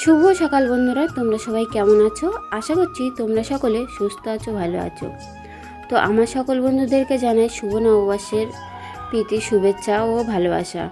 শুভ সকাল বন্ধুরা, তোমরা সবাই কেমন আছো? আশা করছি তোমরা সকলে সুস্থ আছো, ভালো আছো। তো আমার সকল বন্ধুদেরকে জানাই শুভ নববর্ষের প্রীতি, শুভেচ্ছা ও ভালোবাসা।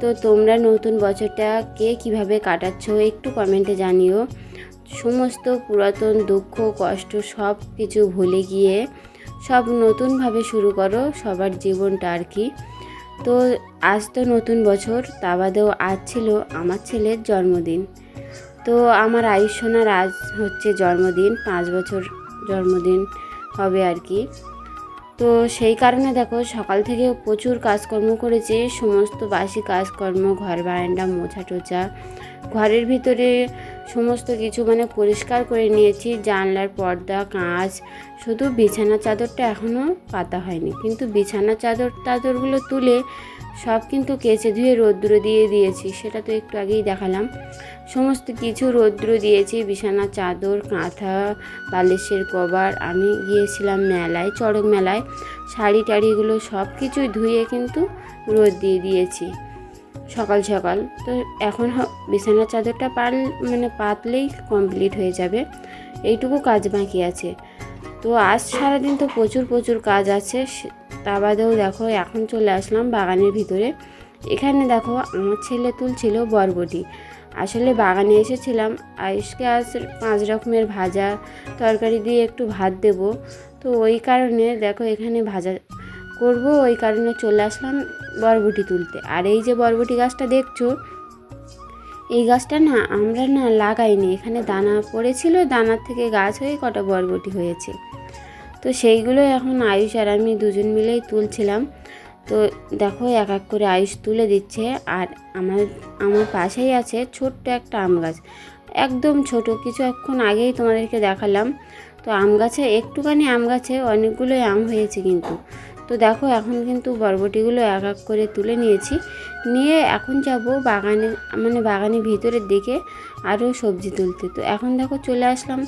তো তোমরা নতুন বছরটা কে কীভাবে কাটাচ্ছ একটু কমেন্টে জানিও। সমস্ত পুরাতন দুঃখ, কষ্ট সব কিছু ভুলে গিয়ে সব নতুনভাবে শুরু করো সবার জীবনটা আর কি। তো আজ তো নতুন বছর, তা বাদেও আজ ছিল আমার ছেলের জন্মদিন। তো আমার আয়ুষ্মার আজ হচ্ছে জন্মদিন, পাঁচ বছর জন্মদিন হবে আর কি। তো সেই কারণে দেখো, সকাল থেকে প্রচুর কাজকর্ম করেছি, সমস্ত বাসি কাজকর্ম, ঘর বারান্দা, মোছা টোচা ঘরের ভিতরে সমস্ত কিছু মানে পরিষ্কার করে নিয়েছি, জানলার পর্দা, কাঁচ, শুধু বিছানা চাদরটা এখনও পাতা হয়নি। কিন্তু বিছানা চাদর চাদরগুলো তুলে সব কিন্তু কেচে ধুয়ে রৌদ্র দিয়ে দিয়েছি, সেটা তো একটু আগেই দেখালাম। সমস্ত কিছু রৌদ্র দিয়েছি বিছানা চাদর, কাঁথা, বালিশের কভার। আমি গিয়েছিলাম মেলায়, চড়ক মেলায়। শাড়ি টাড়িগুলো সব কিছুই ধুয়ে কিন্তু রোদ দিয়ে দিয়েছি সকাল সকাল। তো এখন বিছানার চাদরটা পাল মানে পাতলেই কমপ্লিট হয়ে যাবে। এইটুকু কাজ বাকি আছে। তো আজ সারাদিন তো প্রচুর প্রচুর কাজ আছে। তা বাদেও দেখো, এখন চলে আসলাম বাগানের ভিতরে। এখানে দেখো, আমার ছেলে তুলছিল বরবটি। আসলে বাগানে এসেছিলাম। আয়ুষকে আজ পাঁচ রকমের ভাজা তরকারি দিয়ে একটু ভাত দেব। তো ওই কারণে দেখো এখানে ভাজা করব, ওই কারণে চলে আসলাম বরবটি তুলতে। আর এই যে বরবটি গাছটা দেখছ, এই গাছটা না আমরা না লাগাইনি। এখানে দানা পড়েছিল, দানার থেকে গাছ হয়ে কটা বরবটি হয়েছে। তো সেইগুলো এখন আয়ুষ আর আমি দুজন মিলেই তুলছিলাম। তো দেখো এক এক করে আয়ুষ তুলে দিচ্ছে আর আমার আমার পাশেই আছে ছোট্ট একটা আম গাছ। একদম ছোট কিছুক্ষণ আগেই তোমাদেরকে দেখালাম। তো আম গাছে একটুখানি আম গাছে অনেকগুলোই আম হয়েছে কিন্তু। তো দেখো এখন কিন্তু বরবটিগুলো এক এক করে তুলে নিয়েছি। নিয়ে এখন যাব বাগানে মানে বাগানের ভিতরের দিকে আরও সবজি তুলতে। তো এখন দেখো চলে আসলাম।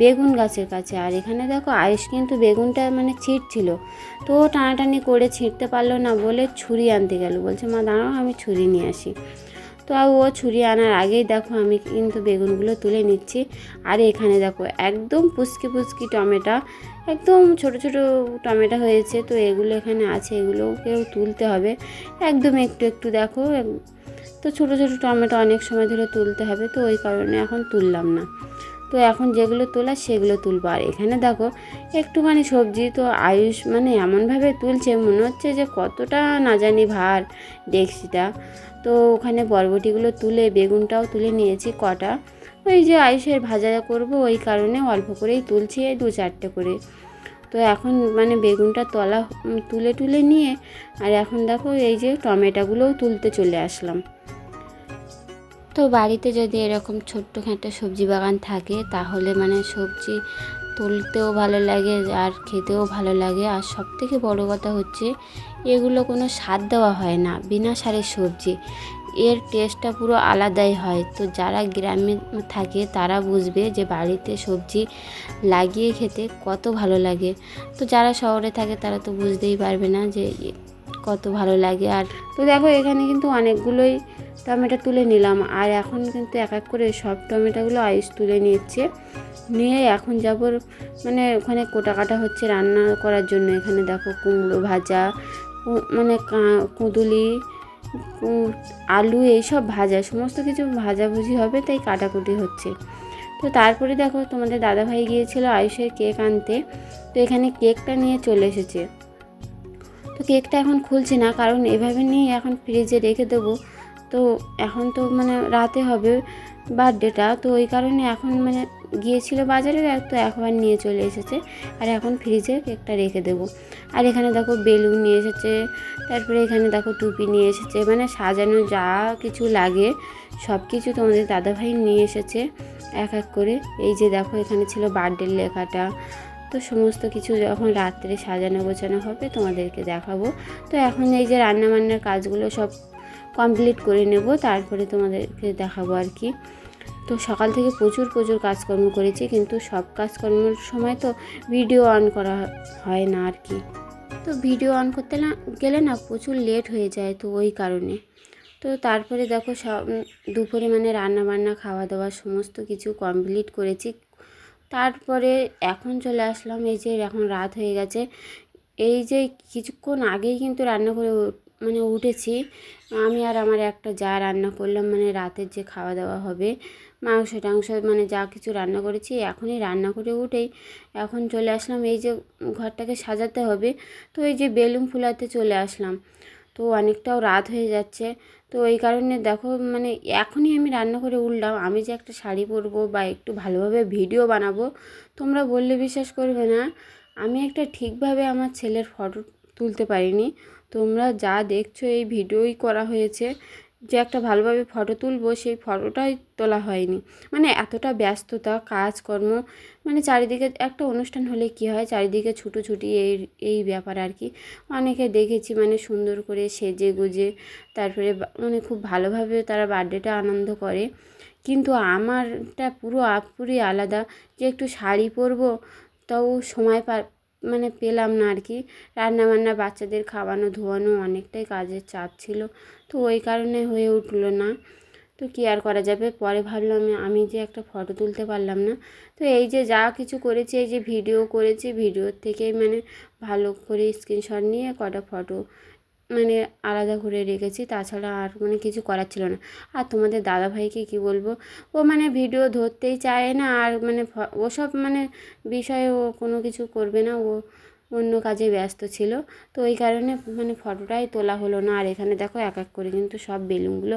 বেগুন গাছের কাছে। আর এখানে দেখো আয়ুষ কিন্তু বেগুনটা মানে ছিঁড়ছিল। তো টানাটানি করে ছিঁড়তে পারল না বলে ছুরি আনতে গেল। বলছে, মা, দাঁড়াও, আমি ছুরি নিয়ে আসি। তো ও ছুরি আনার আগেই দেখো আমি কিন্তু বেগুনগুলো তুলে নিচ্ছি। আর এখানে দেখো একদম পুচকি পুচকি টমেটো, একদম ছোট ছোট টমেটো হয়েছে। তো এগুলো এখানে আছে, এগুলোকেও তুলতে হবে। একদম একটু একটু দেখো তো ছোট ছোট টমেটো অনেক সময় ধরে তুলতে হবে। তো ওই কারণে এখন তুললাম না। তো এখন যেগুলো তোলা সেগুলো তুলবো। আর এখানে দেখো, একটুখানি সবজি তো আয়ুষ মানে এমনভাবে তুলছে, মনে হচ্ছে যে কতটা না জানি ভার ডেক্সিটা তো ওখানে বরবটিগুলো তুলে, বেগুনটাও তুলে নিয়েছি কটা। ওই যে আয়ুষের ভাজা করব, ওই কারণে অল্প করেই তুলছি এই দু চারটে করে। তো এখন মানে বেগুনটা তলা তুলে তুলে নিয়ে, আর এখন দেখো এই যে টমেটোগুলোও তুলতে চলে আসলাম। তো বাড়িতে যদি এরকম ছোট্টখাটো সবজি বাগান থাকে, তাহলে মানে সবজি তুলতেও ভালো লাগে আর খেতেও ভালো লাগে। আর সব থেকে বড়ো কথা হচ্ছে, এগুলো কোনো স্বাদ দেওয়া হয় না, বিনা সারের সবজি। এর টেস্টটা পুরো আলাদাই হয়। তো যারা গ্রামে থাকে, তারা বুঝবে যে বাড়িতে সবজি লাগিয়ে খেতে কত ভালো লাগে। তো যারা শহরে থাকে, তারা তো বুঝতেই পারবে না যে কত ভালো লাগে। আর তো দেখো, এখানে কিন্তু অনেকগুলোই টমেটো তুলে নিলাম। আর এখন কিন্তু এক এক করে সব টমেটোগুলো আইস তুলে নিচ্ছে। নিয়ে এখন যাব মানে ওখানে কোটা কাটা হচ্ছে রান্না করার জন্য। এখানে দেখো কুমড়ো ভাজা মানে কুঁদুলি আলু এইসব ভাজা, সমস্ত কিছু ভাজাভুজি হবে তাই কাটাকুটি হচ্ছে। তো তারপরে দেখো তোমাদের দাদাভাই গিয়েছিল আয়ুষের কেক আনতে। তো এখানে কেকটা নিয়ে চলে এসেছে। কেকটা এখন খুলছি না, কারণ এভাবে নিয়ে এখন ফ্রিজে রেখে দেবো। তো এখন তো মানে রাতে হবে বার্থডেটা, তো ওই কারণে এখন মানে গিয়েছিল বাজারে তো একবার নিয়ে চলে এসেছে, আর এখন ফ্রিজে কেকটা রেখে দেবো। আর এখানে দেখো বেলুন নিয়ে এসেছে, তারপরে এখানে দেখো টুপি নিয়ে এসেছে মানে সাজানো যা কিছু লাগে, সব কিছু তোমাদের দাদাভাই নিয়ে এসেছে, এক এক করে। এই যে দেখো এখানে ছিল বার্থডের লেখাটা তো সমস্ত কিছু যখন রাত্রে সাজানো গোছানো হবে তোমাদেরকে দেখাবো। তো এখন এই যে রান্নাবান্নার কাজগুলো সব কমপ্লিট করে নেব, তারপরে তোমাদেরকে দেখাবো আর কি। তো সকাল থেকে প্রচুর প্রচুর কাজকর্ম করেছি, কিন্তু সব কাজকর্মের সময় তো ভিডিও অন করা হয় না আর কি। তো ভিডিও অন করতে না, গেলে না প্রচুর লেট হয়ে যায় তো ওই কারণে। তো তারপরে দেখো সব, দুপুরে মানে রান্না বান্না খাওয়া দাওয়া সমস্ত কিছু কমপ্লিট করেছি। তারপরে এখন চলে আসলাম, এই যে এখন রাত হয়ে গেছে। এই যে কিছুক্ষণ আগেই কিন্তু রান্না করে মানে উঠেছি। আমি আর আমার একটা যা রান্না করলাম মানে রাতের যে খাওয়া দাওয়া হবে, মাংস টাংস মানে যা কিছু রান্না করেছি, এখনই রান্না করে উঠেই এখন চলে আসলাম। এই যে ঘরটাকে সাজাতে হবে, তো এই যে বেলুন ফুলাতে চলে আসলাম। তো অনেকটাও রাত হয়ে যাচ্ছে। তো এই কারণে দেখো মানে এখনই আমি রান্না করে উঠলাম। আমি যে একটা শাড়ি পরবো বা একটু ভালোভাবে ভিডিও বানাবো, তোমরা বললে বিশ্বাস করবে না। আমি একটা ঠিকভাবে আমার ছেলের ফটো তুলতে পারিনি। তোমরা যা দেখছ এই ভিডিওই করা হয়েছে। যে একটা ভালোভাবে ফটো তুলবো, সেই ফটোটাই তোলা হয়নি। মানে এতটা ব্যস্ততা, কাজকর্ম মানে চারিদিকে একটা অনুষ্ঠান হলে কি হয়? চারিদিকে ছুটোছুটি এই এই ব্যাপার আর কি। অনেকে দেখেছি মানে সুন্দর করে সেজে গুজে, তারপরে মানে খুব ভালোভাবে তারা বার্থডেটা আনন্দ করে। কিন্তু আমারটা পুরো পুরি আলাদা। যে একটু শাড়ি পরবো, তাও সময় মানে পেলাম না আর কি। রান্না বান্না বাচ্চাদের খাওয়ানো, ধোয়ানো অনেকটাই কাজের চাপ ছিল। তো ওই কারণে হয়ে উঠল না। তো কী আর করা যাবে? পরে ভাবলাম আমি যে একটা ফটো তুলতে পারলাম না। তো এই যে যা কিছু করেছি, এই যে ভিডিও করেছি, ভিডিওর থেকেই মানে ভালো করে স্ক্রিনশট নিয়ে কটা ফটো মানে আলাদা করে রেখেছি, তাছাড়া আর মানে কিছু করার ছিল না। আর তোমাদের দাদাভাইকে কি বলব? ও মানে ভিডিও ধরতেই চায় না, আর মানে ওসব মানে বিষয়ে ও কোনো কিছু করবে না, ও অন্য কাজে ব্যস্ত ছিল। তো ওই কারণে মানে ফটোটাই তোলা হলো না, আর এখানে দেখো এক এক করে কিন্তু সব বেলুনগুলো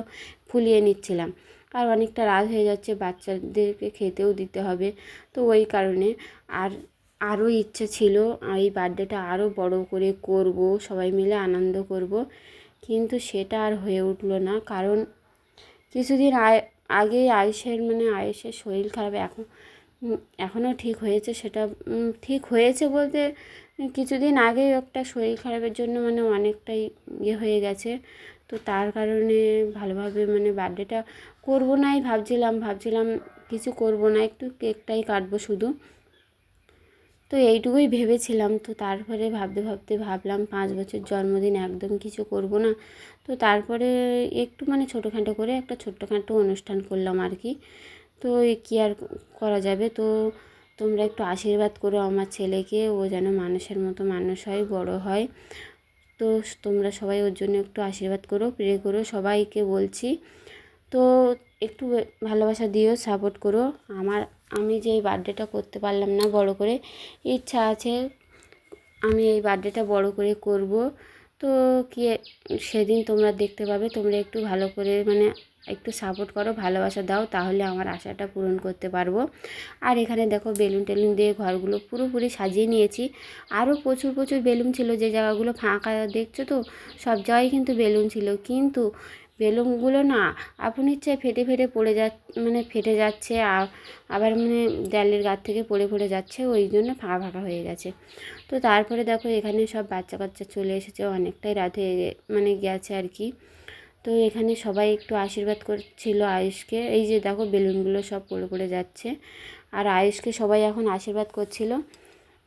ফুলিয়ে নিচ্ছিলাম। আর অনেকটা রাত হয়ে যাচ্ছে, বাচ্চাদেরকে খেতেও দিতে হবে। তো ওই কারণে আর আরও ইচ্ছে ছিল এই বার্থডেটা আরও বড় করে করব, সবাই মিলে আনন্দ করব। কিন্তু সেটা আর হয়ে উঠল না। কারণ কিছুদিন আগেই আয়ুষের মানে আয়ুষের শরীর খারাপ, এখন এখনও ঠিক হয়েছে সেটা ঠিক হয়েছে বলতে কিছুদিন আগেই একটা শরীর খারাপের জন্য মানে অনেকটাই ইয়ে হয়ে গেছে। তো তার কারণে ভালোভাবে মানে বার্থডেটা করব নাই, ভাবছিলাম ভাবছিলাম কিছু করব না, একটু কেকটাই কাটবো শুধু। তো এইটুকুই ভেবেছিলাম। তো তারপরে ভাবতে ভাবতে ভাবলাম পাঁচ বছর জন্মদিন একদম কিছু করব না। তো তারপরে একটু মানে ছোটোখাটো করে একটা ছোট্টখাটো অনুষ্ঠান করলাম আর কি। তো কী আর করা যাবে? তো তোমরা একটু আশীর্বাদ করো আমার ছেলেকে, ও যেন মানুষের মতো মানুষ হয়, বড় হয়। তো তোমরা সবাই ওর জন্য একটু আশীর্বাদ করো প্রে করো, সবাইকে বলছি। তো একটু ভালোবাসা দিও সাপোর্ট করো। আমার, আমি যে এই বার্থডেটা করতে পারলাম না বড় করে, ইচ্ছা আছে আমি এই বার্থডেটা বড় করে করব। তো কি সেদিন তোমরা দেখতে পাবে, তোমরা একটু ভালো করে মানে একটু সাপোর্ট করো, ভালোবাসা দাও, তাহলে আমার আশাটা পূরণ করতে পারব। আর এখানে দেখো বেলুন টেলুন দিয়ে ঘরগুলো পুরোপুরি সাজিয়ে নিয়েছি। আরও প্রচুর প্রচুর বেলুন ছিল, যে জায়গাগুলো ফাঁকা দেখছ তো, সব জায়গায় কিন্তু বেলুন ছিল। কিন্তু বেলুনগুলো না আপন ইচ্ছায় ফেটে ফেটে পড়ে যা মানে ফেটে যাচ্ছে আবার মানে দেয়ালের গার থেকে পড়ে পড়ে যাচ্ছে, ওই জন্য ফাঁকা ফাঁকা হয়ে গেছে। তো তারপরে দেখো এখানে সব বাচ্চা কাচ্চা চলে এসেছে, অনেকটাই রাত হয়ে মানে গেছে আর কি। তো এখানে সবাই একটু আশীর্বাদ করছিল আয়ুষকে, এই যে দেখো বেলুনগুলো সব পড়ে পড়ে যাচ্ছে। আর আয়ুষকে সবাই এখন আশীর্বাদ করছিল।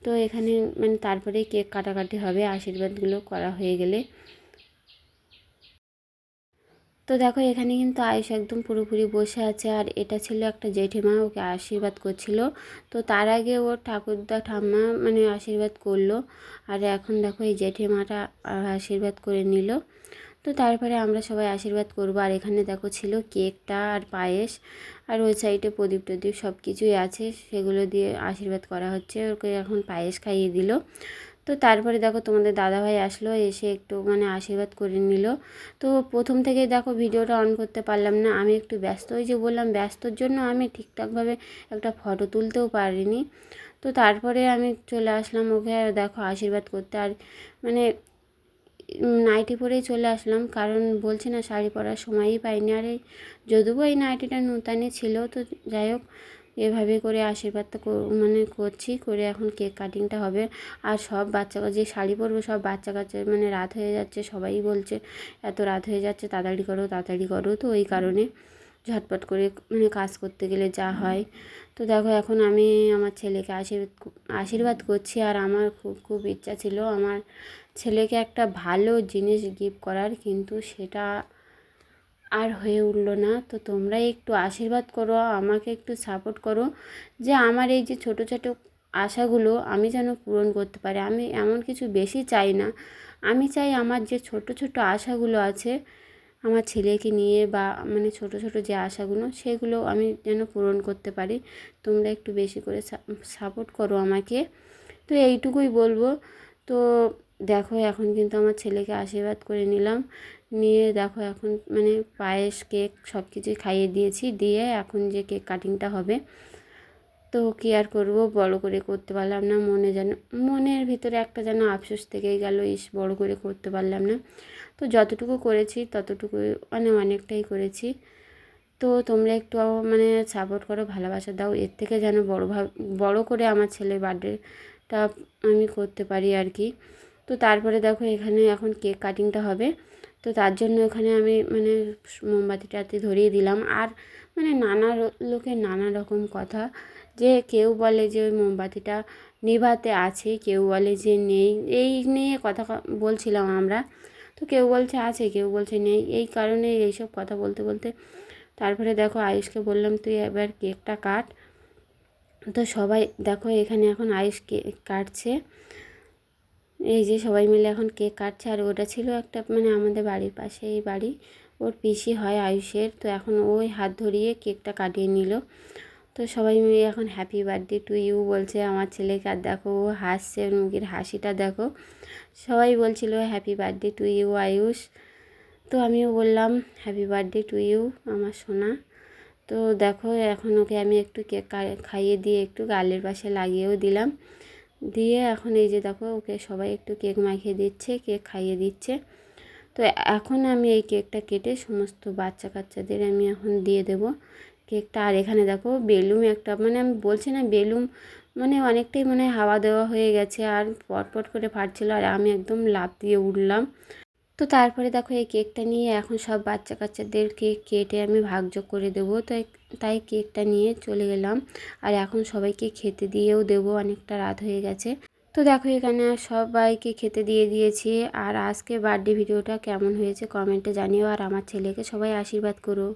তো এখানে মানে তারপরেই কেক কাটাকাটি হবে, আশীর্বাদগুলো করা হয়ে গেলে। তো দেখো, এখানে কিন্তু আয়ুষ একদম পুরোপুরি বসে আছে। আর এটা ছিল একটা জেঠিমা, ওকে আশীর্বাদ করছিল। তো তার আগে ওর ঠাকুরদা ঠাম্মা মানে আশীর্বাদ করল। আর এখন দেখো, এই জেঠিমাটা আশীর্বাদ করে নিল। তো তারপরে আমরা সবাই আশীর্বাদ করব। আর এখানে দেখো, ছিল কেকটা আর পায়েস। আর ওই সাইডে প্রদীপ টদীপ সব কিছুই আছে। সেগুলো দিয়ে আশীর্বাদ করা হচ্ছে। ওকে এখন পায়েস খাইয়ে দিল। তো তারপরে দেখো তোমাদের দাদাভাই আসলো, এসে একটু মানে আশীর্বাদ করে নিল। তো প্রথম থেকেই দেখো ভিডিওটা অন করতে পারলাম না, আমি একটু ব্যস্ত ওই যে বললাম ব্যস্তর জন্য আমি ঠিকঠাকভাবে একটা ফটো তুলতেও পারিনি। তো তারপরে আমি চলে আসলাম ওকে দেখো আশীর্বাদ করতে, আর মানে নাইটি পরেই চলে আসলাম, কারণ বলছি না শাড়ি পরার সময়ই পাইনি। আর এই যদিও এই নাইটিটা নূতনই ছিল, তো যাই হোক এভাবে করে আশীর্বাদটা মানে করছি করে এখন কেক কাটিংটা হবে। আর সব বাচ্চা, যে শাড়ি পরবে সব বাচ্চা কাচ্চা মানে রাত হয়ে যাচ্ছে, সবাই বলছে, এত রাত হয়ে যাচ্ছে, তাড়াতাড়ি করো তাড়াতাড়ি করো। তো ওই কারণে ঝটপট করে মানে কাজ করতে গেলে যা হয়। তো দেখো এখন আমি আমার ছেলেকে আশীর্বাদ আশীর্বাদ করছি। আর আমার খুব খুব ইচ্ছা ছিল আমার ছেলেকে একটা ভালো জিনিস গিফট করার, কিন্তু সেটা আর হয়ে উঠল না। তো তোমরা একটু আশীর্বাদ করো, আমাকে একটু সাপোর্ট করো যে আমার এই যে ছোটো ছোটো আশাগুলো আমি যেন পূরণ করতে পারি। আমি এমন কিছু বেশি চাই না। আমি চাই আমার যে ছোট ছোট আশাগুলো আছে আমার ছেলেকে নিয়ে বা মানে ছোট ছোট যে আশাগুলো, সেগুলো আমি যেন পূরণ করতে পারি। তোমরা একটু বেশি করে সাপোর্ট করো আমাকে। তো এইটুকুই বলব। তো দেখো, এখন কিন্তু আমার ছেলেকে আশীর্বাদ করে নিলাম। নিয়ে দেখো এখন মানে পায়েস, কেক সব কিছুই খাইয়ে দিয়েছি। দিয়ে এখন যে কেক কাটিংটা হবে, তো কী আর করব বড় করে করতে পারলাম না। মনে যেন, মনের ভিতরে একটা যেন আফসোস থেকেই গেল, ইস বড় করে করতে পারলাম না। তো যতটুকু করেছি ততটুকু মানে অনেকটাই করেছি। তো তোমরা একটু মানে সাপোর্ট করো, ভালোবাসা দাও। এর থেকে যেন বড়ো বড় করে আমার ছেলের বার্থডেটা আমি করতে পারি আর কি। তো তারপরে দেখো এখানে এখন কেক কাটিংটা হবে। তো তার জন্য এখানে আমি মানে মোমবাতিটাতে ধরিয়ে দিলাম। আর মানে নানা লোকের নানা রকম কথা। যে কেউ বলে যে ওই মোমবাতিটা নিভাতে আছে, কেউ বলে যে নেই, এই নিয়ে কথা বলছিলাম আমরা। তো কেউ বলছে আছে, কেউ বলছে নেই। এই কারণে এইসব কথা বলতে বলতে তারপরে দেখো আয়ুষকে বললাম, তুই এবার কেকটা কাট। তো সবাই দেখো এখানে এখন আয়ুষ কেক কাটছে। এই যে সবাই মিলে এখন কেক কাটছে, আর ওটা ছিল একটা মানে আমাদের বাড়ির পাশে এই বাড়ি। ওর পিসি হয় আয়ুষের, তো এখন ওই হাত ধরিয়ে কেকটা কাটিয়ে নিল। তো সবাই মিলে এখন হ্যাপি বার্থডে টু ইউ বলছে আমার ছেলেকে। আর দেখো ও হাসছে মুখের হাসিটা দেখো। সবাই বলছিল happy birthday to you Ayush. তো আমিও বললাম হ্যাপি বার্থডে টু ইউ আমার সোনা। তো দেখো এখন ওকে আমি একটু কেক খাইয়ে দিয়ে একটু গালের পাশে লাগিয়েও দিলাম। দিয়ে এখন এই যে দেখো, ওকে সবাই একটু কেক মাখিয়ে দিচ্ছে, কেক খাইয়ে দিচ্ছে। তো এখন আমি এই কেকটা কেটে সমস্ত বাচ্চা কাচ্চাদের আমি এখন দিয়ে দেব কেকটা। আর এখানে দেখো, বেলুম একটা মানে আমি বলছি না বেলুম মানে অনেকটাই মানে হাওয়া দেওয়া হয়ে গেছে, আর পটপট করে ফাটছিল, আর আমি একদম লাফ দিয়ে উঠলাম। তো তারপরে দেখো এই কেকটা নিয়ে এখন সব বাচ্চা কাচ্চাদের কেক কেটে আমি ভাগযোগ করে দেবো। তো তাই কেকটা নিয়ে চলে গেলাম। আর এখন সবাইকে খেতে দিয়েও দেবো, অনেকটা রাত হয়ে গেছে। তো দেখো এখানে সবাইকে খেতে দিয়ে দিয়েছি। আর আজকে বার্থডে ভিডিওটা কেমন হয়েছে কমেন্টে জানিও। আর আমার ছেলেকে সবাই আশীর্বাদ করো।